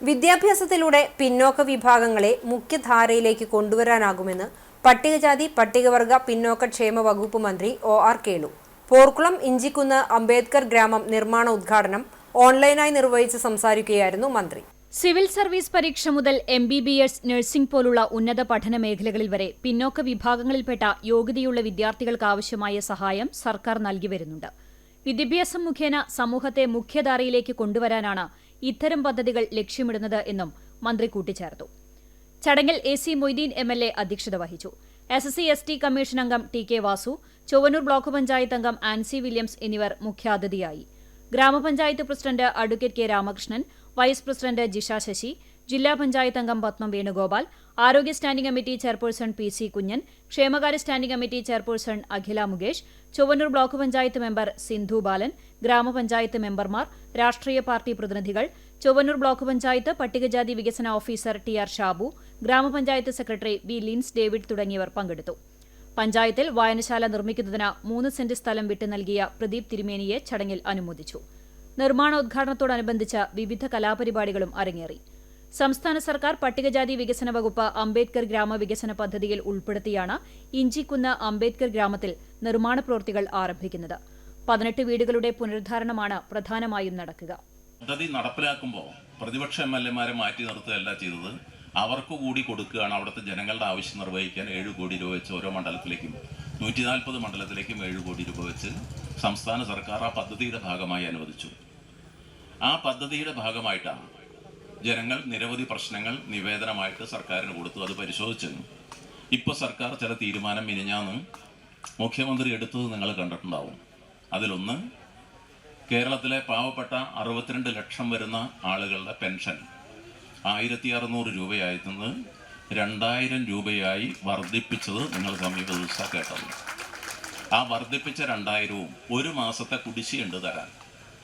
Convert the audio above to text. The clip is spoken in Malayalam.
വിദ്യാഭ്യാസത്തിലൂടെ പിന്നോക്ക വിഭാഗങ്ങളെ മുഖ്യധാരയിലേക്ക് കൊണ്ടുവരാനാകുമെന്ന് പട്ടികജാതി പട്ടികവർഗ പിന്നോക്ക ക്ഷേമ വകുപ്പ് മന്ത്രി ഒ ആർ കേളു. പോർക്കുളം ഇഞ്ചിക്കുന്ന് അംബേദ്കർ ഗ്രാമം നിർമ്മാണ ഉദ്ഘാടനം ഓൺലൈനായി നിർവഹിച്ച് സംസാരിക്കുകയായിരുന്നു മന്ത്രി. സിവിൽ സർവീസ് പരീക്ഷ മുതൽ M B B S nursing പോലുള്ള ഉന്നത പഠന മേഖലകളിൽ വരെ പിന്നോക്ക വിഭാഗങ്ങളിൽപ്പെട്ട യോഗ്യതയുള്ള വിദ്യാർത്ഥികൾക്ക് ആവശ്യമായ സഹായം സർക്കാർ നൽകി വരുന്നുണ്ട്. വിദ്യാഭ്യാസം മുഖേന സമൂഹത്തെ മുഖ്യധാരയിലേക്ക് കൊണ്ടുവരാനാണ് ഇത്തരം പദ്ധതികൾ ലക്ഷ്യമിടുന്നത് എന്നും മന്ത്രി കൂട്ടിച്ചേർത്തു. ചടങ്ങിൽ A C Moideen M L A അധ്യക്ഷത വഹിച്ചു. S C S T commission അംഗം T K Vasu Chowannur block panchayat അംഗം ആൻസി വില്യംസ് എന്നിവർ മുഖ്യാതിഥിയായി. ഗ്രാമപഞ്ചായത്ത് president advocate K Ramakrishnan vice president Jisha Sasi ജില്ലാ പഞ്ചായത്ത് അംഗം പത്മം വേണുഗോപാൽ ആരോഗ്യ standing committee chairperson P C Kunjan ക്ഷേമകാര്യ standing committee chairperson Akhila Mukesh Chowannur block panchayat member Sindhu Balan ഗ്രാമപഞ്ചായത്ത് മെമ്പർമാർ രാഷ്ട്രീയ പാർട്ടി പ്രതിനിധികൾ ചൊവ്വന്നൂർ ബ്ലോക്ക് പഞ്ചായത്ത് പട്ടികജാതി വികസന ഓഫീസർ ടി ആർ ഷാബു ഗ്രാമപഞ്ചായത്ത് സെക്രട്ടറി വി ലിൻസ് ഡേവിഡ് തുടങ്ങിയവർ പങ്കെടുത്തു. പഞ്ചായത്തിൽ വായനശാല നിർമ്മിക്കുന്നതിന് മൂന്ന് സെന്റ് സ്ഥലം വിട്ടു നൽകിയ പ്രദീപ് തിരുമേനിയെ ചടങ്ങിൽ അനുമോദിച്ചു. നിർമ്മാണോദ്ഘാടനത്തോടനുബന്ധിച്ച് വിവിധ കലാപരിപാടികളും അരങ്ങേറി. സംസ്ഥാന സർക്കാർ പട്ടികജാതി വികസന വകുപ്പ് അംബേദ്കർ ഗ്രാമവികസന പദ്ധതിയിൽ ഉൾപ്പെടുത്തിയാണ് ഇഞ്ചിക്കുന്ന് അംബേദ്കർ ഗ്രാമത്തിൽ നിർമ്മാണ പ്രവൃത്തികൾ ആരംഭിക്കുന്നത്. പതിനെട്ട് വീടുകളുടെ പുനരുദ്ധാരണമാണ് പ്രധാനമായും നടക്കുക. പദ്ധതി നടപ്പിലാക്കുമ്പോൾ പ്രതിപക്ഷ എം എൽ എമാരെ മാറ്റി നിർത്തുകയല്ല ചെയ്തത്. അവർക്ക് കൂടി കൊടുക്കുകയാണ് അവിടുത്തെ ജനങ്ങളുടെ ആവശ്യം നിർവഹിക്കാൻ ഏഴ് കോടി രൂപ വെച്ച് ഓരോ മണ്ഡലത്തിലേക്കും നൂറ്റി നാൽപ്പത് മണ്ഡലത്തിലേക്കും ഏഴ് കോടി രൂപ വെച്ച് സംസ്ഥാന സർക്കാർ ആ പദ്ധതിയുടെ ഭാഗമായി അനുവദിച്ചു. ആ പദ്ധതിയുടെ ഭാഗമായിട്ടാണ്. ജനങ്ങൾ നിരവധി പ്രശ്നങ്ങൾ നിവേദനമായിട്ട് സർക്കാരിന് കൊടുത്തു അത് പരിശോധിച്ചു ഇപ്പോൾ സർക്കാർ ചില തീരുമാനം മിനിഞ്ഞാന്ന് മുഖ്യമന്ത്രി എടുത്തത് നിങ്ങൾ കണ്ടിട്ടുണ്ടാവും. അതിലൊന്ന് കേരളത്തിലെ പാവപ്പെട്ട അറുപത്തിരണ്ട് ലക്ഷം വരുന്ന ആളുകളുടെ പെൻഷൻ ആയിരത്തി അറുന്നൂറ് രൂപയായിരുന്നത് രണ്ടായിരം രൂപയായി വർദ്ധിപ്പിച്ചത് നിങ്ങൾ സമീപ ദിവസം കേട്ടത്. ആ വർദ്ധിപ്പിച്ച രണ്ടായിരവും ഒരു മാസത്തെ കുടിശ്ശിയുണ്ട് തരാൻ.